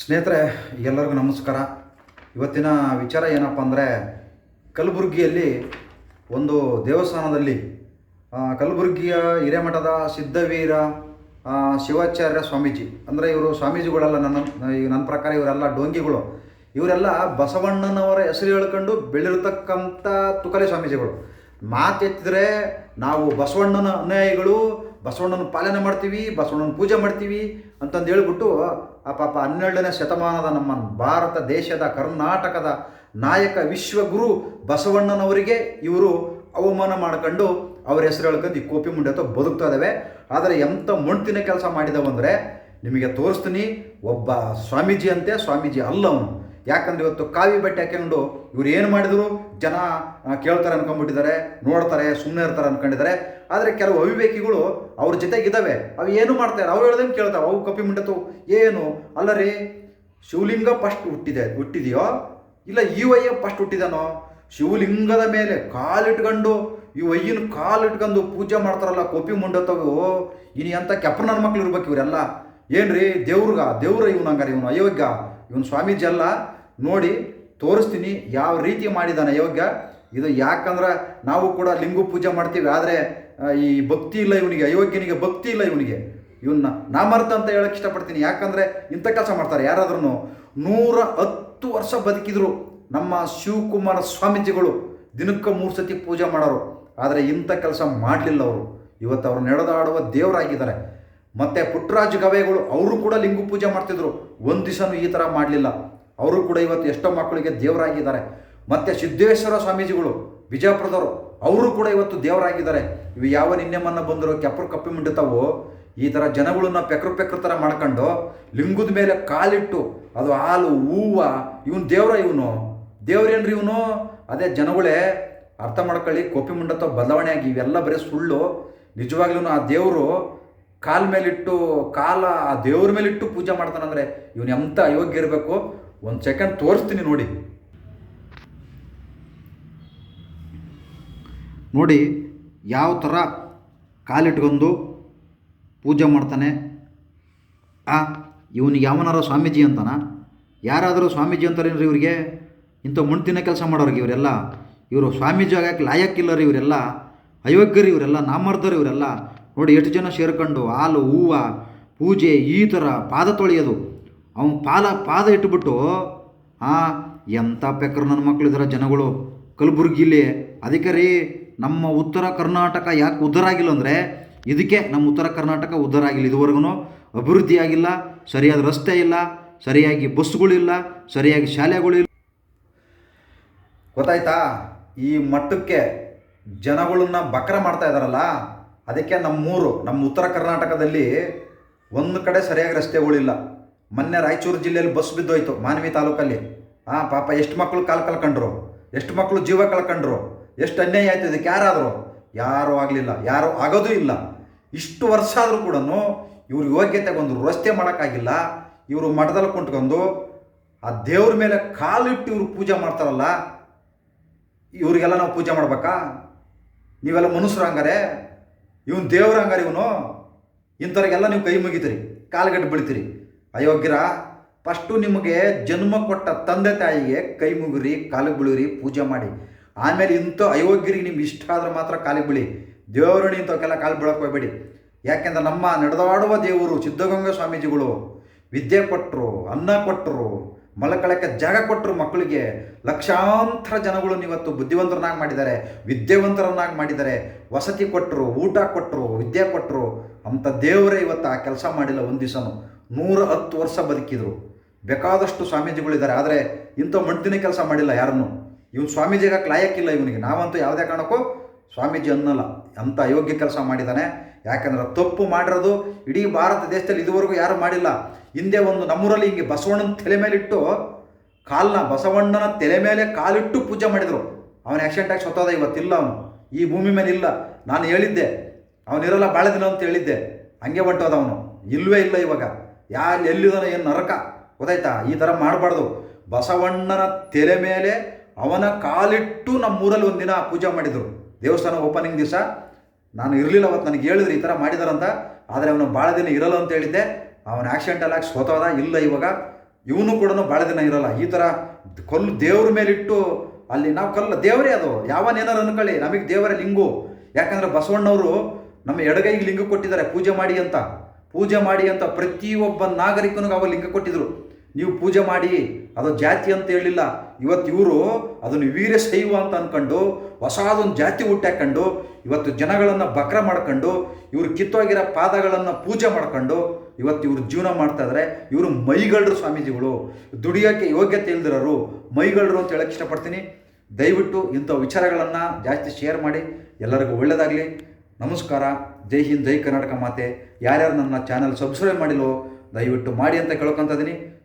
ಸ್ನೇಹಿತರೆ, ಎಲ್ಲರಿಗೂ ನಮಸ್ಕಾರ. ಇವತ್ತಿನ ವಿಚಾರ ಏನಪ್ಪ ಅಂದರೆ, ಕಲಬುರಗಿಯಲ್ಲಿ ಒಂದು ದೇವಸ್ಥಾನದಲ್ಲಿ ಕಲಬುರಗಿಯ ಹಿರೇಮಠದ ಸಿದ್ಧವೀರ ಶಿವಾಚಾರ್ಯ ಸ್ವಾಮೀಜಿ, ಅಂದರೆ ಇವರು ಸ್ವಾಮೀಜಿಗಳೆಲ್ಲ ನನ್ನ ನನ್ನ ಪ್ರಕಾರ ಇವರೆಲ್ಲ ಡೋಂಗಿಗಳು. ಇವರೆಲ್ಲ ಬಸವಣ್ಣನವರ ಹೆಸರು ಹೇಳ್ಕೊಂಡು ಬೆಳಿರ್ತಕ್ಕಂಥ ತುಕಲೆ ಸ್ವಾಮೀಜಿಗಳು. ಮಾತೆತ್ತಿದ್ರೆ ನಾವು ಬಸವಣ್ಣನ ಅನುಯಾಯಿಗಳು ಬಸವಣ್ಣನ ಪಾಲನೆ ಮಾಡ್ತೀವಿ, ಬಸವಣ್ಣನ ಪೂಜೆ ಮಾಡ್ತೀವಿ ಅಂತಂದು ಹೇಳ್ಬಿಟ್ಟು, ಆ ಪಾಪ ಹನ್ನೆರಡನೇ ಶತಮಾನದ ನಮ್ಮ ಭಾರತ ದೇಶದ ಕರ್ನಾಟಕದ ನಾಯಕ ವಿಶ್ವಗುರು ಬಸವಣ್ಣನವರಿಗೆ ಇವರು ಅವಮಾನ ಮಾಡ್ಕೊಂಡು ಅವ್ರ ಹೆಸರು ಹೇಳ್ಕೊಂಡು ಈ ಕೋಪಿ ಮುಂಡೆ ಅಥವಾ ಬದುಕ್ತಾ ಇದ್ದಾವೆ ಆದರೆ ಎಂಥ ಮೊಣ್ತಿನ ಕೆಲಸ ಮಾಡಿದವಂದರೆ, ನಿಮಗೆ ತೋರಿಸ್ತೀನಿ, ಒಬ್ಬ ಸ್ವಾಮೀಜಿ ಅಂತೆ, ಸ್ವಾಮೀಜಿ ಅಲ್ಲ ಅವನು. ಯಾಕಂದ್ರೆ ಇವತ್ತು ಕಾವಿ ಬಟ್ಟೆ ಹಾಕೊಂಡು ಇವ್ರು ಏನು ಮಾಡಿದ್ರು ಜನ ಕೇಳ್ತಾರೆ ಅನ್ಕೊಂಡ್ಬಿಟ್ಟಿದ್ದಾರೆ, ನೋಡ್ತಾರೆ ಸುಮ್ಮನೆ ಇರ್ತಾರೆ ಅನ್ಕೊಂಡಿದ್ದಾರೆ. ಆದರೆ ಕೆಲವು ಅವಿವೇಕಿಗಳು ಅವ್ರ ಜೊತೆಗಿದ್ದಾವೆ ಅವು ಏನು ಮಾಡ್ತಾರೆ ಅವ್ರು ಹೇಳ್ದಂಗೆ ಕೇಳ್ತಾವೆ. ಅವು ಕಪ್ಪಿ ಮುಂಡತು ಏನು? ಅಲ್ಲ ರೀ, ಶಿವಲಿಂಗ ಫಸ್ಟ್ ಹುಟ್ಟಿದೆ. ಹುಟ್ಟಿದೆಯೋ? ಇಲ್ಲ, ಈ ವಯ್ಯ ಫಸ್ಟ್ ಹುಟ್ಟಿದಾನೋ? ಶಿವಲಿಂಗದ ಮೇಲೆ ಕಾಲಿಟ್ಕೊಂಡು ಈ ವಯ್ಯನ ಕಾಲಿಟ್ಕೊಂಡು ಪೂಜೆ ಮಾಡ್ತಾರಲ್ಲ ಕೋಪಿ ಮುಂಡತವು ಇನ್ನು ಎಂಥ ಕೆಪ್ಪ ನನ್ನ ಮಕ್ಳು ಇರ್ಬೇಕು ಇವರೆಲ್ಲ. ಏನ್ರಿ, ದೇವ್ರಿಗ? ದೇವ್ರ ಇವನು ಹಂಗಾರೆ ಇವನು. ಅಯೋಗ್ಯ. ಇವನು ಸ್ವಾಮೀಜಿ ಅಲ್ಲ ನೋಡಿ ತೋರಿಸ್ತೀನಿ ಯಾವ ರೀತಿ ಮಾಡಿದ್ದಾನೆ ಯೋಗ್ಯ, ಇದು ಯಾಕಂದ್ರೆ ನಾವು ಕೂಡ ಲಿಂಗು ಪೂಜೆ ಮಾಡ್ತೀವಿ, ಆದರೆ ಈ ಭಕ್ತಿ ಇಲ್ಲ ಇವನಿಗೆ, ಅಯೋಗ್ಯನಿಗೆ ಭಕ್ತಿ ಇಲ್ಲ ಇವನಿಗೆ. ಇವನ್ನ ನಾಮರ್ಥ ಅಂತ ಹೇಳಕ್ಕೆ ಇಷ್ಟಪಡ್ತೀನಿ. ಯಾಕಂದರೆ ಇಂಥ ಕೆಲಸ ಮಾಡ್ತಾರೆ. ಯಾರಾದ್ರೂ ನೂರ ಹತ್ತು ವರ್ಷ ಬದುಕಿದ್ರು ನಮ್ಮ ಶಿವಕುಮಾರ ಸ್ವಾಮೀಜಿಗಳು ದಿನಕ್ಕೆ ಮೂರು ಸತಿ ಪೂಜೆ ಮಾಡೋರು. ಆದರೆ ಇಂಥ ಕೆಲಸ ಮಾಡಲಿಲ್ಲ ಅವರು. ಇವತ್ತು ಅವ್ರು ನಡೆದಾಡುವ ದೇವರಾಗಿದ್ದಾರೆ. ಮತ್ತು ಪುಟ್ಟರಾಜ ಗವೆಗಳು, ಅವರು ಕೂಡ ಲಿಂಗು ಪೂಜೆ ಮಾಡ್ತಿದ್ರು. ಒಂದು ದಿವಸನೂ ಈ ಥರ ಮಾಡಲಿಲ್ಲ. ಅವರು ಕೂಡ ಇವತ್ತು ಎಷ್ಟೋ ಮಕ್ಕಳಿಗೆ ದೇವರಾಗಿದ್ದಾರೆ. ಮತ್ತು ಸಿದ್ದೇಶ್ವರ ಸ್ವಾಮೀಜಿಗಳು, ವಿಜಯಪುರದವರು, ಅವರು ಕೂಡ ಇವತ್ತು ದೇವರಾಗಿದ್ದಾರೆ. ಇವು ಯಾವ ನಿನ್ನೆ ಮನ್ನ ಬಂದರೂ ಕೆಪ್ಪರು ಕಪ್ಪಿ ಮಿಂಡುತ್ತವೋ ಈ ಥರ ಜನಗಳನ್ನ ಪೆಕ್ರ ಪೆಕ್ರ ಥರ ಮಾಡ್ಕೊಂಡು ಲಿಂಗದ ಮೇಲೆ ಕಾಲಿಟ್ಟು, ಅದು ಹಾಲು, ಹೂವು, ಇವನು ದೇವ್ರ ಇವನು. ದೇವ್ರೇನ್ರಿ ಇವನು? ಅದೇ ಜನಗಳೇ, ಅರ್ಥ ಮಾಡ್ಕೊಳ್ಳಿ, ಕೋಪಿ ಮುಂಡತ್ತ ಬದಲಾವಣೆ ಆಗಿ ಇವೆಲ್ಲ ಬರೀ ಸುಳ್ಳು. ನಿಜವಾಗ್ಲೂ ಆ ದೇವರು ಕಾಲ್ ಮೇಲಿಟ್ಟು, ಕಾಲ ಆ ದೇವ್ರ ಮೇಲಿಟ್ಟು ಪೂಜೆ ಮಾಡ್ತಾನಂದ್ರೆ ಇವನು ಎಂಥ ಅಯೋಗ್ಯ ಇರಬೇಕು? ಒಂದು ಸೆಕೆಂಡ್ ತೋರಿಸ್ತೀನಿ ನೋಡಿ. ನೋಡಿ, ಯಾವ ಥರ ಕಾಲಿಟ್ಕೊಂಡು ಪೂಜೆ ಮಾಡ್ತಾನೆ? ಆ ಇವನಿಗೆ ಯಾವನಾರ ಸ್ವಾಮೀಜಿ ಅಂತಾನ? ಯಾರಾದರೂ ಸ್ವಾಮೀಜಿ ಅಂತಾರೇನ್ರಿ ಇವ್ರಿಗೆ? ಇಂಥ ಮುಣ್ತಿನ ಕೆಲಸ ಮಾಡೋರಿಗೆ ಇವರೆಲ್ಲ? ಇವರು ಸ್ವಾಮೀಜಿ ಆಗಕ್ಕೆ ಲಾಯಕ್ಕಿಲ್ಲ ರೀ ಇವರೆಲ್ಲ? ಅಯೋಗ್ಯರು ಇವರೆಲ್ಲ? ನಾಮರ್ದರು ಇವರೆಲ್ಲ? ನೋಡಿ ಎಷ್ಟು ಜನ ಸೇರ್ಕೊಂಡು ಹಾಲು, ಹೂವು, ಪೂಜೆ ಈ ಥರ ಪಾದ ತೊಳೆಯೋದು. ಅವನು ಪಾಲ ಪಾದ ಇಟ್ಬಿಟ್ಟು ಆ ಎಂಥ ಪೆಕ್ಕರು ನನ್ನ ಮಕ್ಕಳು ಜನಗಳು. ಕಲಬುರ್ಗಿಲಿ ಅದಕ್ಕೆ ರೀ ನಮ್ಮ ಉತ್ತರ ಕರ್ನಾಟಕ ಯಾಕೆ ಉದ್ಧಾರ ಆಗಿಲ್ಲ ಅಂದರೆ ಇದಕ್ಕೆ ನಮ್ಮ ಉತ್ತರ ಕರ್ನಾಟಕ ಉದ್ಧಾರ ಆಗಿಲ್ಲ ಇದುವರೆಗೂ ಅಭಿವೃದ್ಧಿ ಆಗಿಲ್ಲ, ಸರಿಯಾದ ರಸ್ತೆ ಇಲ್ಲ, ಸರಿಯಾಗಿ ಬಸ್ಗಳಿಲ್ಲ ಸರಿಯಾಗಿ ಶಾಲೆಗಳಿಲ್ಲ ಗೊತ್ತಾಯ್ತಾ? ಈ ಮಟ್ಟಕ್ಕೆ ಜನಗಳನ್ನ ಬಕ್ರ ಮಾಡ್ತಾ ಇದ್ದಾರಲ್ಲ ಅದಕ್ಕೆ ನಮ್ಮೂರು ನಮ್ಮ ಉತ್ತರ ಕರ್ನಾಟಕದಲ್ಲಿ ಒಂದು ಕಡೆ ಸರಿಯಾಗಿ ರಸ್ತೆಗಳಿಲ್ಲ ಮೊನ್ನೆ ರಾಯಚೂರು ಜಿಲ್ಲೆಯಲ್ಲಿ ಬಸ್ ಬಿದ್ದೋಯ್ತು, ಮಾನವಿ ತಾಲೂಕಲ್ಲಿ. ಹಾಂ ಪಾಪ ಎಷ್ಟು ಮಕ್ಕಳು ಕಾಲು ಕಳ್ಕೊಂಡ್ರು, ಎಷ್ಟು ಮಕ್ಕಳು ಜೀವ ಕಳ್ಕೊಂಡ್ರು, ಎಷ್ಟು ಅನ್ಯಾಯ ಆಯ್ತು, ಇದಕ್ಕೆ ಯಾರಾದರೂ? ಯಾರೂ ಆಗಲಿಲ್ಲ, ಯಾರೂ ಆಗೋದೂ ಇಲ್ಲ. ಇಷ್ಟು ವರ್ಷ ಆದರೂ ಕೂಡ ಇವರು ಯೋಗ್ಯತೆ ಒಂದು ರಸ್ತೆ ಮಾಡೋಕ್ಕಾಗಿಲ್ಲ. ಇವರು ಮಠದಲ್ಲಿ ಕುಂಟ್ಕೊಂಡು ಆ ದೇವ್ರ ಮೇಲೆ ಕಾಲಿಟ್ಟು ಇವರು ಪೂಜೆ ಮಾಡ್ತಾರಲ್ಲ, ಇವರಿಗೆಲ್ಲ ನಾವು ಪೂಜೆ ಮಾಡ್ಬೇಕಾ? ನೀವೆಲ್ಲ ಮನುಷ್ಯರು ಹಂಗಾರೆ? ಇವನು ದೇವ್ರ ಹಂಗಾರೆ ಇವನು? ಇಂಥವ್ರಿಗೆಲ್ಲ ನೀವು ಕೈ ಮುಗಿತೀರಿ ಕಾಲುಗಟ್ಟು ಬೀಳ್ತೀರಿ. ಅಯೋಗ್ಯರ ಫಸ್ಟು ನಿಮಗೆ ಜನ್ಮ ಕೊಟ್ಟ ತಂದೆ ತಾಯಿಗೆ ಕೈ ಮುಗಿರಿ, ಕಾಲಿಗೆ ಬೀಳಿರಿ ಪೂಜೆ ಮಾಡಿ. ಆಮೇಲೆ ಇಂಥ ಅಯೋಗ್ಯರಿಗೆ ನಿಮ್ಗೆ ಇಷ್ಟ ಆದ್ರೆ ಮಾತ್ರ ಕಾಲಿಗೆ ಬೀಳಿ. ದೇವರಣಿ ಇಂಥವಕ್ಕೆಲ್ಲ ಕಾಲು ಬೀಳಕ್ಕೆ ಹೋಗ್ಬೇಡಿ. ಯಾಕೆಂದ್ರೆ ನಮ್ಮ ನಡೆದಾಡುವ ದೇವರು ಸಿದ್ಧಗಂಗಾ ಸ್ವಾಮೀಜಿಗಳು. ವಿದ್ಯೆ ಕೊಟ್ಟರು ಅನ್ನ ಕೊಟ್ಟರು ಮಲಕಳಕ್ಕೆ ಜಾಗ ಕೊಟ್ಟರು ಮಕ್ಕಳಿಗೆ. ಲಕ್ಷಾಂತರ ಜನಗಳು ಇವತ್ತು ಬುದ್ಧಿವಂತರನ್ನಾಗಿ ಮಾಡಿದ್ದಾರೆ, ವಿದ್ಯಾವಂತರನ್ನಾಗಿ ಮಾಡಿದ್ದಾರೆ. ವಸತಿ ಕೊಟ್ಟರು, ಊಟ ಕೊಟ್ಟರು, ವಿದ್ಯೆ ಕೊಟ್ಟರು. ಅಂಥ ದೇವರೇ ಇವತ್ತು ಆ ಕೆಲಸ ಮಾಡಿಲ್ಲ ಒಂದು ದಿವಸನೂ. ನೂರ ಹತ್ತು ವರ್ಷ ಬದುಕಿದ್ರು. ಬೇಕಾದಷ್ಟು ಸ್ವಾಮೀಜಿಗಳಿದ್ದಾರೆ ಆದರೆ ಇಂಥ ಮಣ್ತಿನ ಕೆಲಸ ಮಾಡಿಲ್ಲ ಯಾರನ್ನು. ಇವನು ಸ್ವಾಮೀಜಿಗೆ ಲಾಯಕ್ಕಿಲ್ಲ ಇವನಿಗೆ? ನಾವಂತೂ ಯಾವುದೇ ಕಾರಣಕ್ಕೂ ಸ್ವಾಮೀಜಿ ಅನ್ನಲ್ಲ ಅಂಥ ಅಯೋಗ್ಯ ಕೆಲಸ ಮಾಡಿದ್ದಾನೆ ಯಾಕಂದ್ರೆ ತಪ್ಪು ಮಾಡಿರೋದು ಇಡೀ ಭಾರತ ದೇಶದಲ್ಲಿ ಇದುವರೆಗೂ ಯಾರು ಮಾಡಿಲ್ಲ. ಹಿಂದೆ ಒಂದು ನಮ್ಮೂರಲ್ಲಿ ಹಿಂಗೆ ಬಸವಣ್ಣನ ತಲೆ ಮೇಲಿಟ್ಟು ಕಾಲನ್ನ ಬಸವಣ್ಣನ ತಲೆ ಮೇಲೆ ಕಾಲಿಟ್ಟು ಪೂಜೆ ಮಾಡಿದರು. ಅವನ ಆಕ್ಸಿಡೆಂಟ್ ಆಗಿ ಸತ್ತೋದ ಇವತ್ತಿಲ್ಲ ಅವನು. ಈ ಭೂಮಿ ಮೇಲೆ ಇಲ್ಲ. ನಾನು ಹೇಳಿದ್ದೆ ಅವನಿರಲ್ಲ ಭಾಳ ದಿನ ಅಂತ ಹೇಳಿದ್ದೆ. ಹಂಗೆ ಹೊಂಟೋದ ಅವನು. ಇಲ್ಲವೇ ಇಲ್ಲ ಇವಾಗ. ಯಾರು ಎಲ್ಲಿದಾನ ಏನು ನರಕ. ಗೊತ್ತಾಯ್ತಾ? ಈ ಥರ ಮಾಡಬಾರ್ದು. ಬಸವಣ್ಣನ ತಲೆ ಮೇಲೆ ಅವನ ಕಾಲಿಟ್ಟು ನಮ್ಮೂರಲ್ಲಿ ಒಂದಿನ ಪೂಜೆ ಮಾಡಿದರು. ದೇವಸ್ಥಾನ ಓಪನಿಂಗ್ ದಿವಸ ನಾನು ಇರಲಿಲ್ಲ ಅವತ್ತು ನನಗೆ ಹೇಳಿದ್ರು ಈ ಥರ ಮಾಡಿದಾರಂತ, ಆದರೆ ಅವನು ಭಾಳ ದಿನ ಇರಲ್ಲ ಅಂತ ಹೇಳಿದ್ದೆ. ಅವನ ಆಕ್ಸಿಡೆಂಟಲ್ಲಿ ಹಾಕಿ ಸೋತೋದ ಇಲ್ಲ ಇವಾಗ. ಇವನು ಕೂಡ ಭಾಳ ದಿನ ಇರಲ್ಲ. ಈ ಥರ ಕಲ್ಲು ದೇವ್ರ ಮೇಲಿಟ್ಟು ಅಲ್ಲಿ ನಾವು ಕಲ್ಲು ದೇವರೇ ಅದು. ಯಾವನೇನಾರು ಅನ್ಕೊಳ್ಳಿ. ನಮಗೆ ದೇವರ ಲಿಂಗು. ಯಾಕಂದರೆ ಬಸವಣ್ಣವರು ನಮ್ಮ ಎಡಗೈಗೆ ಲಿಂಗ ಕೊಟ್ಟಿದ್ದಾರೆ. ಪೂಜೆ ಮಾಡಿ ಅಂತ. ಪೂಜೆ ಮಾಡಿ ಅಂತ ಪ್ರತಿಯೊಬ್ಬ ನಾಗರಿಕನಿಗೂ ಅವ ಲಿಂಗ ಕೊಟ್ಟಿದ್ರು. ನೀವು ಪೂಜೆ ಮಾಡಿ, ಅದು ಜಾತಿ ಅಂತ ಹೇಳಿಲ್ಲ ಇವತ್ತು ಇವರು ಅದನ್ನು ವೀರಶೈವ ಅಂತ ಅಂದ್ಕೊಂಡು ಹೊಸದೊಂದು ಜಾತಿ ಹುಟ್ಟಾಕೊಂಡು ಇವತ್ತು ಜನಗಳನ್ನು ಬಕ್ರ ಮಾಡ್ಕೊಂಡು, ಇವರು ಕಿತ್ತೋಗಿರೋ ಪಾದಗಳನ್ನು ಪೂಜೆ ಮಾಡ್ಕೊಂಡು, ಇವತ್ತು ಇವರು ಜೀವನ ಮಾಡ್ತಾ ಇದ್ದಾರೆ ಇವರು ಮೈಗಳ್ರು ಸ್ವಾಮೀಜಿಗಳು. ದುಡಿಯೋಕ್ಕೆ ಯೋಗ್ಯತೆ ಇಲ್ದಿರೋರು ಮೈಗಳ್ರು ಅಂತ ಹೇಳಕ್ಕೆ ಇಷ್ಟಪಡ್ತೀನಿ. ದಯವಿಟ್ಟು ಇಂಥ ವಿಚಾರಗಳನ್ನು ಜಾಸ್ತಿ ಶೇರ್ ಮಾಡಿ. ಎಲ್ಲರಿಗೂ ಒಳ್ಳೆಯದಾಗಲಿ ನಮಸ್ಕಾರ. ಜೈ ಹಿಂದ್, ಜೈ ಕರ್ನಾಟಕ ಮಾತೆ. ಯಾರ್ಯಾರು ನನ್ನ ಚಾನಲ್ ಸಬ್ಸ್ಕ್ರೈಬ್ ಮಾಡಿಲ್ವೋ ದಯವಿಟ್ಟು ಮಾಡಿ ಅಂತ ಕೇಳ್ಕೊತ ಇದ್ದೀನಿ